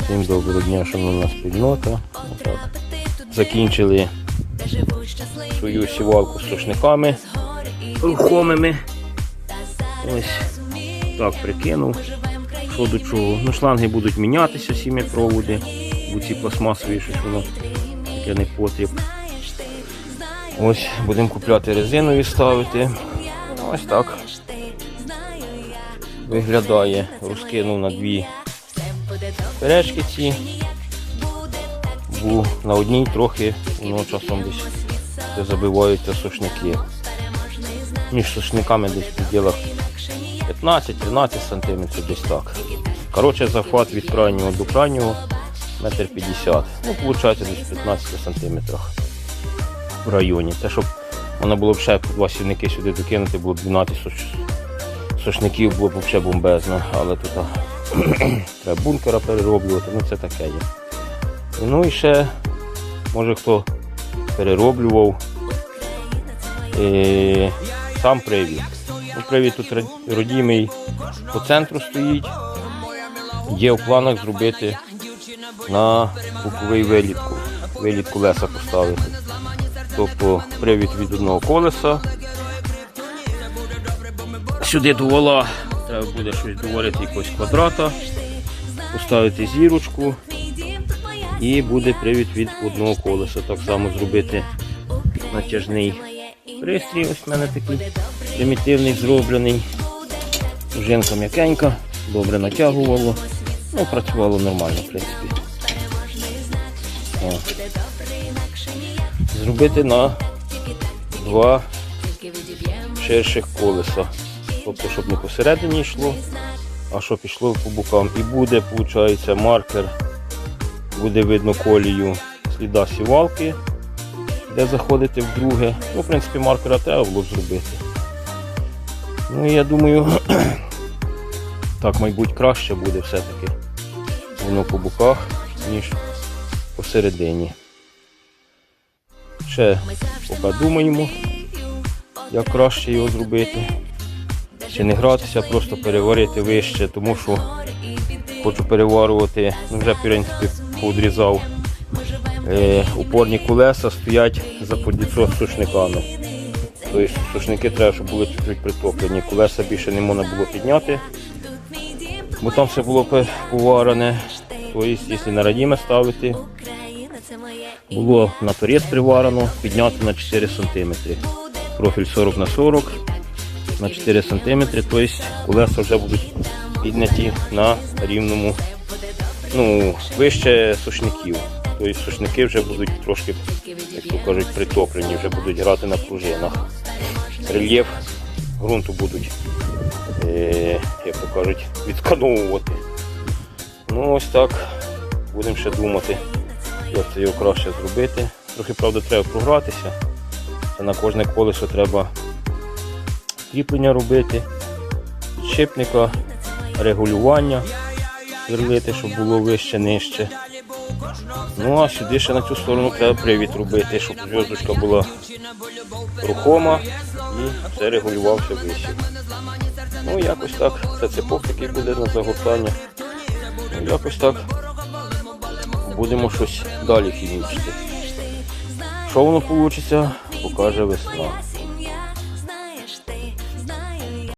Всім доброго дня, шановна спільнота. Закінчили свою сівалку з сушниками рухомими. Ось так прикинув. Що до чого. Ну, шланги будуть мінятися, сім'я проводи. Бо ці пластмасові щось воно таке не потріб. Ось будемо купляти резинові ставити. Ось так. Виглядає. Розкинув на дві перечки ці. Бо на одній трохи воно часом десь забиваються сушники. Між сушниками десь в пределах 15-13 см десь так. Коротше, захват від крайнього до крайнього метр 50. Ну, виходить десь 15 см в районі. Те, щоб воно було б ще два сівники сюди докинути, було б 12 суш- сушників, було б взагалі бомбезно, але тут треба бункера перероблювати, ну це таке є. Ну і ще, може хто перероблював е, сам привід. Ну, привід тут родімий по центру стоїть. Є в планах зробити на боковий вилітку. Виліт колеса поставити. Тобто привід від одного колеса. Сюди до вала треба буде щось доварити якогось квадрата, поставити зірочку і буде привід від одного колеса. Так само зробити натяжний пристрій. Ось в мене такий примітивний зроблений. Жінка м'якенька, добре натягувало. Ну, працювало нормально, в принципі. Зробити на два ширших колеса. Тобто, щоб не посередині йшло, а щоб пішло по бокам. І буде, виходить, маркер, буде видно колію сліда сівалки, де заходити в друге. Ну, в принципі, маркера треба було б зробити. Ну я думаю, так, мабуть, краще буде все-таки. Воно по боках, ніж посередині. Ще поки думаємо, як краще його зробити. Чи не гратися, просто переварити вище, тому що хочу переварювати, ну вже в принципі подрізав. Е, упорні колеса стоять за подіцо з сушниками. Тобто сушники треба, щоб були чуть притоплені. Колеса більше не можна було підняти, бо там все було поварене. Тобто, якщо на радіме ставити, було на торец приварено, підняти на 4 см. Профіль 40 на 40 на 4 см, тобто колеса вже будуть підняті на рівному, ну, вище сушників. Тобто сушники вже будуть трошки, як то кажуть, притоплені, вже будуть грати на пружинах. Рельєф ґрунту будуть, е, як то кажуть, відскановувати. Ну ось так. Будемо ще думати, як це його краще зробити. Трохи, правда, треба програтися. Це на кожне колесо треба кріплення робити, підшипника, регулювання сверлити, щоб було вище, нижче. Ну а сюди ще на цю сторону треба привід робити, щоб зв'язочка була рухома і все регулювався вище. Ну якось так. Це цепок такий буде на загортання. Ну, якось так. Будемо щось далі хімічити. Що воно вийде, покаже весна.